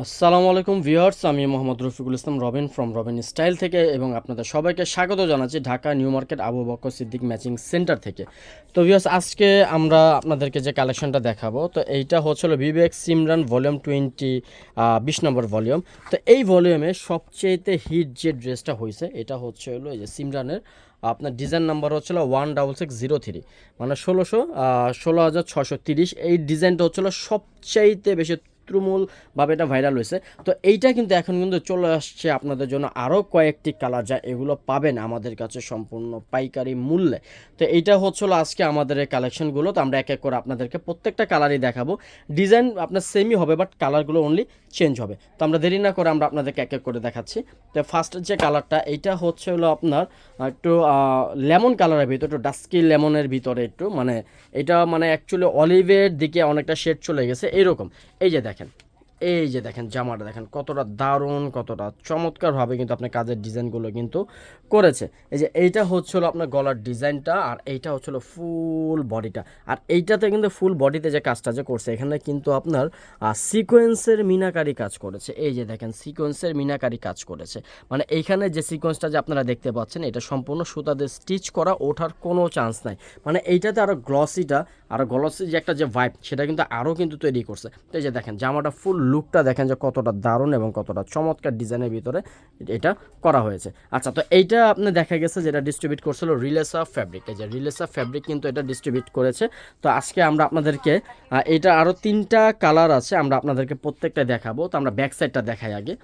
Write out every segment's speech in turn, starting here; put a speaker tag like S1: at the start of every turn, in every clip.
S1: আসসালামু আলাইকুম ভিউয়ার্স, আমি মোহাম্মদ রফিকুল ইসলাম, রবিন ফ্রম রবিন স্টাইল থেকে এবং আপনাদের সবাইকে স্বাগত জানাচ্ছি Dhaka New Market Abu Bakar Siddique matching centre থেকে। তো ভিউয়ার্স, আজকে আমরা আপনাদেরকে যে কালেকশনটা দেখাবো, তো এইটা হচ্ছিল বিবেক সিমরান ভলিউম টোয়েন্টি বিশ নম্বর ভলিউম। তো এই ভলিউমে সবচেয়েতে হিট যে ড্রেসটা হয়েছে এটা হচ্ছে হলো এই যে সিমরানের, আপনার ডিজাইন নাম্বার হচ্ছিল one double six zero three মানে ষোলোশো ষোলো হাজার ছশো তিরিশ। এই ডিজাইনটা হচ্ছিল সবচাইতে বেশি তৃণমূলভাবে এটা ভাইরাল হয়েছে। তো এইটা কিন্তু এখন কিন্তু চলে আসছে আপনাদের জন্য আরও কয়েকটি কালার যা এগুলো পাবেন আমাদের কাছে সম্পূর্ণ পাইকারি মূল্যে। তো এইটা হচ্ছিল আজকে আমাদের এই কালেকশনগুলো তো আমরা এক এক করে আপনাদেরকে প্রত্যেকটা কালারই দেখাবো। ডিজাইন আপনার সেমই হবে বাট কালারগুলো অনলি চেঞ্জ হবে। তো আমরা দেরি না করে আমরা আপনাদেরকে এক এক করে দেখাচ্ছি। তো ফার্স্ট যে কালারটা এইটা হচ্ছে হলো আপনার একটু লেমন কালারের ভিতরে, একটু ডাস্কি লেমনের ভিতরে একটু মানে এটা মানে অ্যাকচুয়ালি অলিভের দিকে অনেকটা শেড চলে গেছে এইরকম এই যে দেখেন এই যে দেখেন জামাটা দেখেন কতটা দারুণ, কতটা চমৎকারভাবে কিন্তু আপনার কাজের ডিজাইনগুলো কিন্তু করেছে। এই যে এইটা হচ্ছিল আপনার গলার ডিজাইনটা আর এইটা হচ্ছিল ফুল বডিটা। আর এইটাতে কিন্তু ফুল বডিতে যে কাজটা যে করছে, এখানে কিন্তু আপনার সিকোয়েন্সের মিনাকারি কাজ করেছে। এই যে দেখেন সিকোয়েন্সের মিনাকারি কাজ করেছে। মানে এইখানে যে সিকোয়েন্সটা যে আপনারা দেখতে পাচ্ছেন, এটা সম্পূর্ণ সুতাদের স্টিচ করা ওঠার কোনো চান্স নাই। মানে এইটাতে আরও গ্লসিটা আরও গ্লসি যে একটা যে ভাইব সেটা কিন্তু আরও কিন্তু তৈরি করছে। এই যে দেখেন জামাটা ফুল লুকটা দেখেন যে কতটা দারুণ এবং কতটা চমৎকার ডিজাইনের ভিতরে এটা করা হয়েছে। আচ্ছা তো এইটা আপনি দেখা গেছে যেটা ডিস্ট্রিবিউট করছিল রিলেসা ফ্যাব্রিক এই যে রিলেসা ফ্যাব্রিক কিন্তু এটা ডিস্ট্রিবিউট করেছে। তো আজকে আমরা আপনাদেরকে এটা আরও তিনটা কালার আছে, আমরা আপনাদেরকে প্রত্যেকটা দেখাবো। তো আমরা ব্যাক সাইডটা দেখাই আগে।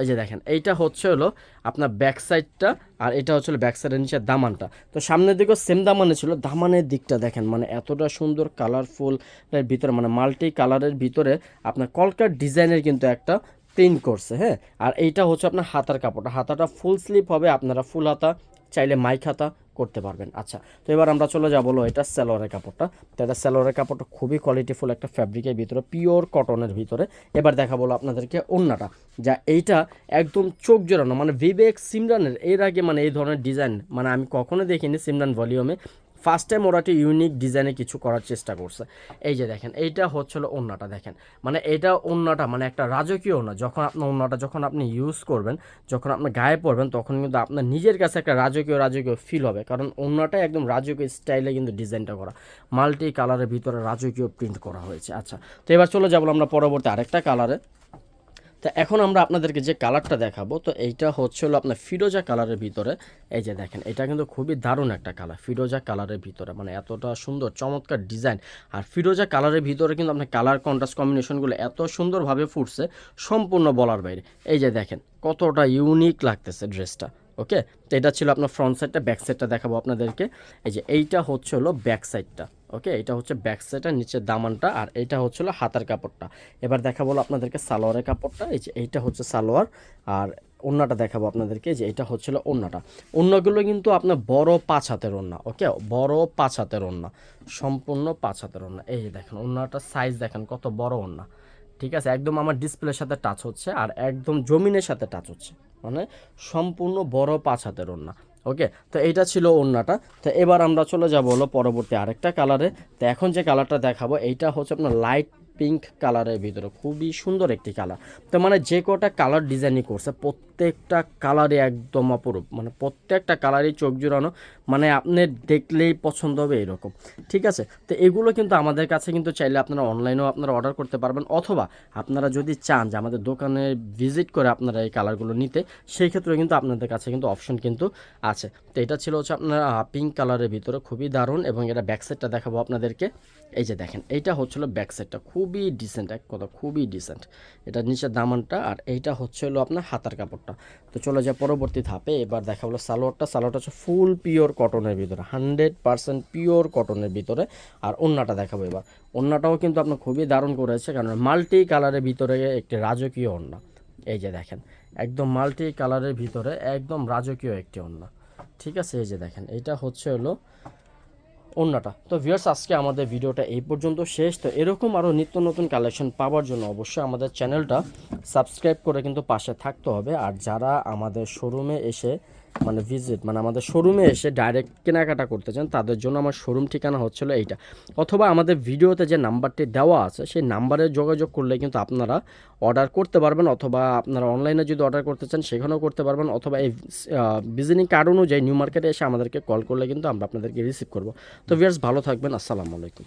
S1: এই যে দেখেন, এইটা হচ্ছে হলো আপনার ব্যাক সাইডটা আর এটা হচ্ছে ব্যাক সাইডের নিচে দামানটা। তো সামনের দিকেও সেম দামানে ছিল, দামানের দিকটা দেখেন মানে এতটা সুন্দর কালারফুল ভিতরে মানে মাল্টি কালারের ভিতরে আপনার কলকার ডিজাইনের কিন্তু একটা প্রিন্ট করছে হ্যাঁ? আর এইটা হচ্ছে আপনার হাতার কাপড়টা। হাতাটা ফুল স্লিপ হবে, আপনারা ফুল হাতা, চাইলে মাইক হাতা করতে পারবেন। আচ্ছা তো এবার আমরা চলে যাব হলো এটা স্যালোয়ারের কাপড়টা। তো এটা স্যালোয়ারের কাপড়টা খুবই কোয়ালিটিফুল একটা ফ্যাব্রিকের ভিতরে পিওর কটনের ভিতরে। এবার দেখা বলো আপনাদেরকে অন্যটা যা এইটা একদম চোখ জোড়ানো মানে বিবেক সিমরানের এর আগে মানে এই ধরনের ডিজাইন মানে আমি কখনো দেখিনি সিমরান ভলিউমে ফার্স্ট টাইম ওরা একটা ইউনিক ডিজাইনে কিছু করার চেষ্টা করছে। এই যে দেখেন, এইটা হচ্ছিল ওন্নাটা দেখেন। মানে এটা ওন্নাটা মানে একটা রাজকীয় ওন্না যখন আপনার ওন্নাটা যখন আপনি ইউজ করবেন, যখন আপনি গায়ে পড়বেন তখন কিন্তু আপনার নিজের কাছে একটা রাজকীয় রাজকীয় ফিল হবে। কারণ ওন্নাটাই একদম রাজকীয় স্টাইলে কিন্তু ডিজাইনটা করা। মাল্টি কালারের ভিতরে রাজকীয় প্রিন্ট করা হয়েছে। আচ্ছা তো এবার চলে যাব আমরা পরবর্তী আরেকটা কালারে তো এখন আমরা আপনাদেরকে যে কালারটা দেখাবো, তো এইটা হচ্ছে হলো আপনার ফিরোজা কালারের ভিতরে। এই যে দেখেন, এটা কিন্তু খুবই দারুণ একটা কালার, ফিরোজা কালারের ভিতরে মানে এতটা সুন্দর, চমৎকার ডিজাইন। আর ফিরোজা কালারের ভিতরে কিন্তু আপনার কালার কন্ট্রাস্ট কম্বিনেশনগুলো এত সুন্দরভাবে ফুটছে, সম্পূর্ণ বলার বাইরে। এই যে দেখেন, কতটা ইউনিক লাগতেছে ড্রেসটা ওকে তো এটা ছিল আপনার ফ্রন্ট সাইডটা ব্যাক সাইডটা দেখাবো আপনাদেরকে। এই যে এইটা হচ্ছে হলো ব্যাক সাইডটা ওকে, এটা হচ্ছে ব্যাক সাইডটা নিচের দামানটা আর এইটা হচ্ছে হলো হাতার কাপড়টা। এবার দেখাবো আপনাদেরকে সালোয়ারের কাপড়টা, এই যে এইটা হচ্ছে সালোয়ার আর ওন্নাটা দেখাবো আপনাদেরকে যে এটা হচ্ছিল ওন্নাটা। ওন্নাগুলো কিন্তু আপনার বড় পাঁচ হাতের ওন্না, ওকে? বড় পাঁচ হাতের ওন্না, সম্পূর্ণ পাঁচ হাতের ওন্না। এই যে দেখেন, ওন্নাটার সাইজ দেখেন, কত বড় ওন্না। ঠিক আছে? একদম আমার ডিসপ্লের সাথে টাচ হচ্ছে আর একদম জমিনের সাথে টাচ হচ্ছে। মানে সম্পূর্ণ বড় পাঁচ হাতের ওন্না। ওকে? তো এইটা ছিল ওড়নাটা। তো এবার আমরা চলে যাব হলো পরবর্তী আরেকটা কালারে তো এখন যে কালারটা দেখাবো, এইটা হচ্ছে আপনার লাইট পিঙ্ক কালারের ভিতরে, খুবই সুন্দর একটি কালার তো মানে যে কটা কালার ডিজাইনই করছে, প্রত্যেকটা কালারই একদম অপরূপ। মানে প্রত্যেকটা কালারই চোখ জুড়ানো মানে আপনি দেখলেই পছন্দ হবে এরকম। ঠিক আছে? তো এগুলো কিন্তু আমাদের কাছে কিন্তু চাইলে আপনারা অনলাইনেও আপনারা অর্ডার করতে পারবেন, অথবা আপনারা যদি চান যে আমাদের দোকানে ভিজিট করে আপনারা এই কালারগুলো নিতে সেই ক্ষেত্রে কিন্তু আপনাদের কাছে কিন্তু অপশন কিন্তু আছে। তো এটা ছিল হচ্ছে আপনার পিঙ্ক কালারের ভিতরে, খুবই দারুণ, এবং এটা ব্যাক সাইডটা দেখাবো আপনাদেরকে। এই যে দেখেন, এইটা হচ্ছিল ব্যাক সাইডটা খুবই ডিসেন্ট এক কথা, খুবই ডিসেন্ট এটা নিচের দামানটা আর এইটা হচ্ছে হলো আপনার হাতার কাপড়টা। তো চলে যায় পরবর্তী ধাপে, এবার দেখা হলো সালোয়ারটা। সালোয়ারটা হচ্ছে ফুল পিওর কটনের ভিতরে হান্ড্রেড পার্সেন্ট পিওর কটনের ভিতরে। আর ওন্নাটা দেখাবো এবার। ওন্নাটাও কিন্তু আপনার খুবই দারুণ করেছে, কারণ মাল্টি কালারের ভিতরে একটি রাজকীয় ওন্না। এই যে দেখেন, একদম মাল্টি কালারের ভিতরে একদম রাজকীয় একটি ওন্না। ঠিক আছে, এই যে দেখেন এইটা হচ্ছে হলো অন্যটা। তো ভিউয়ার্স আজকে আমাদের ভিডিওটা এই পর্যন্ত শেষ। তো এরকম আরও নিত্য নতুন কালেকশন পাওয়ার জন্য অবশ্যই আমাদের চ্যানেলটা সাবস্ক্রাইব করে কিন্তু পাশে থাকতে হবে। আর যারা আমাদের শোরুমে এসে মানে ভিজিট মানে আমাদের শোরুমে এসে ডাইরেক্ট কেনাকাটা করতে চান, তাদের জন্য আমার শোরুম ঠিকানা হচ্ছিল এইটা। অথবা আমাদের ভিডিওতে যে নাম্বারটি দেওয়া আছে, সেই নাম্বারে যোগাযোগ করলে কিন্তু আপনারা অর্ডার করতে পারবেন, অথবা আপনারা অনলাইনে যদি অর্ডার করতে চান, সেখানেও করতে পারবেন, অথবা এই ভিজিটিং কার্ড অনুযায়ী নিউ মার্কেটে এসে আমাদেরকে কল করলে কিন্তু আমরা আপনাদেরকে রিসিভ করব। তো ভিয়ার্স ভালো থাকবেন, আসসালামু আলাইকুম।